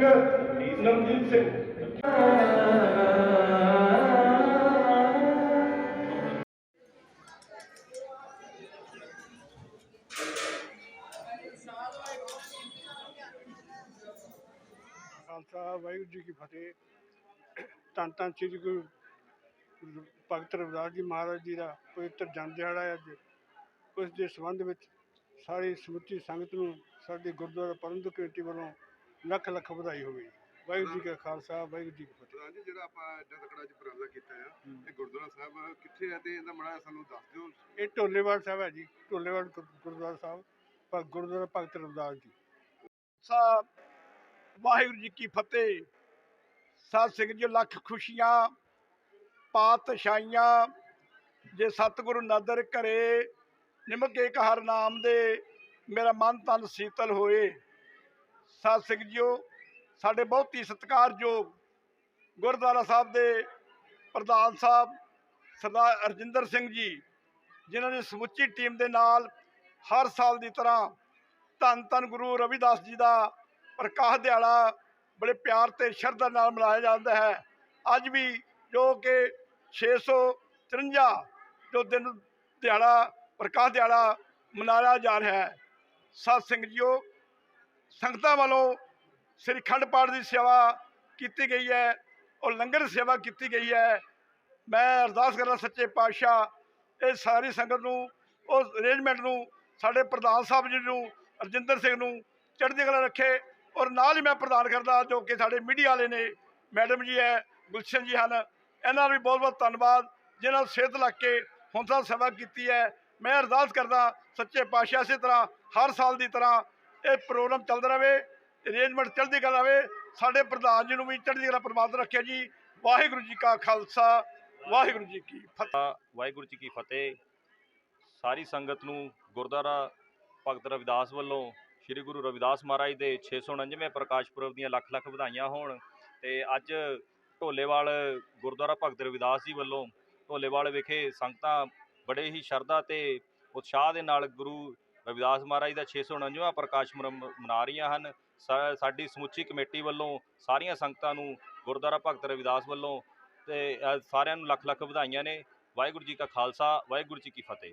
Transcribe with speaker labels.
Speaker 1: ਨਵਜੀਤ ਸਿੰਘ। ਖਾਲਸਾ, ਵਾਹਿਗੁਰੂ ਜੀ ਕੀ ਫਤਿਹ। ਧੰਨ ਧੰਨ ਸ੍ਰੀ ਗੁਰੂ ਭਗਤ ਰਵਿਦਾਸ ਜੀ ਮਹਾਰਾਜ ਜੀ ਦਾ ਪਵਿੱਤਰ ਜਨਮ ਦਿਹਾੜਾ ਹੈ ਅੱਜ। ਉਸ ਦੇ ਸੰਬੰਧ ਵਿੱਚ ਸਾਰੀ ਸਮੁੱਚੀ ਸੰਗਤ ਨੂੰ ਸਾਡੀ ਗੁਰਦੁਆਰਾ ਪ੍ਰਬੰਧਕ ਕਮੇਟੀ ਵੱਲੋਂ ਲੱਖ ਲੱਖ ਵਧਾਈ ਹੋਵੇ ਵਾਹਿਗੁਰੂ ਜੀ ਕਾ ਖਾਲਸਾ ਵਾਹਿਗੁਰੂ ਜੀ ਕੀ ਫਤਿਹ।
Speaker 2: ਪ੍ਰਧਾਨ ਜੀ ਜਿਹੜਾ ਆਪਾਂ ਐਡਾ ਤਕੜਾ ਅੱਜ ਉਪਰਾਲਾ ਕੀਤਾ ਆ ਇਹ ਗੁਰਦੁਆਰਾ ਸਾਹਿਬ ਕਿੱਥੇ ਹੈ ਤੇ ਇਹਦਾ ਮਾੜਾ ਸਾਨੂੰ ਦੱਸ ਦਿਓ।
Speaker 1: ਇਹ ਢੋਲੇਵਾਲ ਸਾਹਿਬ ਹੈ ਜੀ ਢੋਲੇਵਾਲ ਗੁਰ- ਗੁਰਦੁਆਰਾ ਸਾਹਿਬ ਭਗ ਗੁਰਦੁਆਰਾ ਭਗਤ ਰਵਿਦਾਸ ਜੀ। ਸਾਹਿਬ ਵਾਹਿਗੁਰੂ ਜੀ ਕੀ ਫਤਿਹ। ਸਤਿ ਸ੍ਰੀ ਜੀ ਲੱਖ ਖੁਸ਼ੀਆਂ ਪਾਤਸ਼ਾਹੀਆਂ। ਜੇ ਸਤਿਗੁਰੂ ਨਦਰ ਘਰੇ ਨਿਮਕ ਏਕ ਹਰ ਨਾਮ ਦੇ ਮੇਰਾ ਮਨ ਤਨ ਸੀਤਲ ਹੋਏ। ਸਤਿ ਸਿੰਘ ਜੀਓ, ਸਾਡੇ ਬਹੁਤ ਹੀ ਸਤਿਕਾਰਯੋਗ ਗੁਰਦੁਆਰਾ ਸਾਹਿਬ ਦੇ ਪ੍ਰਧਾਨ ਸਾਹਿਬ ਸਰਦਾਰ ਅਰਜਿੰਦਰ ਸਿੰਘ ਜੀ, ਜਿਨ੍ਹਾਂ ਨੇ ਸਮੁੱਚੀ ਟੀਮ ਦੇ ਨਾਲ ਹਰ ਸਾਲ ਦੀ ਤਰ੍ਹਾਂ ਧੰਨ ਧੰਨ ਗੁਰੂ ਰਵਿਦਾਸ ਜੀ ਦਾ ਪ੍ਰਕਾਸ਼ ਦਿਹਾੜਾ ਬੜੇ ਪਿਆਰ ਤੇ ਸ਼ਰਧਾ ਨਾਲ ਮਨਾਇਆ ਜਾਂਦਾ ਹੈ। ਅੱਜ ਵੀ ਜੋ ਕਿ 653 ਜੋ ਦਿਨ ਦਿਹਾੜਾ, ਪ੍ਰਕਾਸ਼ ਦਿਹਾੜਾ ਮਨਾਇਆ ਜਾ ਰਿਹਾ ਹੈ। ਸਤ ਸਿੰਘ ਜੀਓ ਸੰਗਤਾਂ ਵੱਲੋਂ ਸ੍ਰੀ ਖੰਡ ਪਾਠ ਦੀ ਸੇਵਾ ਕੀਤੀ ਗਈ ਹੈ ਔਰ ਲੰਗਰ ਸੇਵਾ ਕੀਤੀ ਗਈ ਹੈ। ਮੈਂ ਅਰਦਾਸ ਕਰਦਾ ਸੱਚੇ ਪਾਤਸ਼ਾਹ, ਇਹ ਸਾਰੀ ਸੰਗਤ ਨੂੰ, ਉਸ ਅਰੇਂਜਮੈਂਟ ਨੂੰ, ਸਾਡੇ ਪ੍ਰਧਾਨ ਸਾਹਿਬ ਜੀ ਨੂੰ ਅਰਜਿੰਦਰ ਸਿੰਘ ਨੂੰ ਚੜ੍ਹਦੀ ਕਲਾ ਰੱਖੇ ਔਰ ਨਾਲ ਹੀ ਮੈਂ ਪ੍ਰਦਾਨ ਕਰਦਾ ਜੋ ਕਿ ਸਾਡੇ ਮੀਡੀਆ ਵਾਲੇ ਨੇ, ਮੈਡਮ ਜੀ ਹੈ, ਗੁਲਸ਼ਨ ਜੀ ਹਨ, ਇਹਨਾਂ ਦਾ ਵੀ ਬਹੁਤ ਬਹੁਤ ਧੰਨਵਾਦ, ਜਿਨ੍ਹਾਂ ਨੇ ਸਿਹਤ ਲੱਗ ਕੇ ਹੌਂਸਲਾ ਸੇਵਾ ਕੀਤੀ ਹੈ। ਮੈਂ ਅਰਦਾਸ ਕਰਦਾ ਸੱਚੇ ਪਾਤਸ਼ਾਹ ਇਸੇ ਤਰ੍ਹਾਂ ਹਰ ਸਾਲ ਦੀ ਤਰ੍ਹਾਂ ਇਹ ਪ੍ਰੋਗਰਾਮ ਚੱਲਦਾ ਰਹੇ ਅਰੇਂਜਮੈਂਟ ਚੜ੍ਹਦੀ ਕਲਾ ਰਹੇ ਸਾਡੇ ਪ੍ਰਧਾਨ ਜੀ ਨੂੰ ਵੀ ਚੜ੍ਹਦੀ ਕਲਾ ਪ੍ਰਮਾਤਮਾ ਰੱਖਿਆ ਜੀ। ਵਾਹਿਗੁਰੂ ਜੀ ਕਾ ਖਾਲਸਾ, ਵਾਹਿਗੁਰੂ ਜੀ ਕੀ ਫਤਿਹ।
Speaker 3: ਵਾਹਿਗੁਰੂ ਜੀ ਕੀ ਫਤਿਹ। ਸਾਰੀ ਸੰਗਤ ਨੂੰ ਗੁਰਦੁਆਰਾ ਭਗਤ ਰਵਿਦਾਸ ਵੱਲੋਂ ਸ੍ਰੀ ਗੁਰੂ ਰਵਿਦਾਸ ਮਹਾਰਾਜ ਦੇ 649ਵੇਂ ਪ੍ਰਕਾਸ਼ ਪੁਰਬ ਦੀਆਂ ਲੱਖ ਲੱਖ ਵਧਾਈਆਂ ਹੋਣ ਤੇ ਅੱਜ ਢੋਲੇਵਾਲ ਗੁਰਦੁਆਰਾ ਭਗਤ ਰਵਿਦਾਸ ਜੀ ਵੱਲੋਂ ਢੋਲੇਵਾਲ ਵਿਖੇ ਸੰਗਤਾਂ ਬੜੇ ਹੀ ਸ਼ਰਧਾ ਤੇ ਉਤਸ਼ਾਹ ਦੇ ਨਾਲ ਗੁਰੂ ਰਵਿਦਾਸ ਮਹਾਰਾਜ ਦਾ 649ਵਾਂ ਪ੍ਰਕਾਸ਼ ਪੁਰਬ ਮਨਾ ਰਹੀਆਂ ਹਨ। ਸਾ- ਸਾਡੀ ਸਮੁੱਚੀ ਕਮੇਟੀ ਵੱਲੋਂ ਸਾਰੀਆਂ ਸੰਗਤਾਂ ਨੂੰ ਗੁਰਦੁਆਰਾ ਭਗਤ ਰਵਿਦਾਸ ਵੱਲੋਂ ਤੇ ਸਾਰਿਆਂ ਨੂੰ ਲੱਖ ਲੱਖ ਵਧਾਈਆਂ ਨੇ। ਵਾਹਿਗੁਰੂ ਜੀ ਕਾ ਖਾਲਸਾ, ਵਾਹਿਗੁਰੂ ਜੀ ਕੀ ਫਤਿਹ।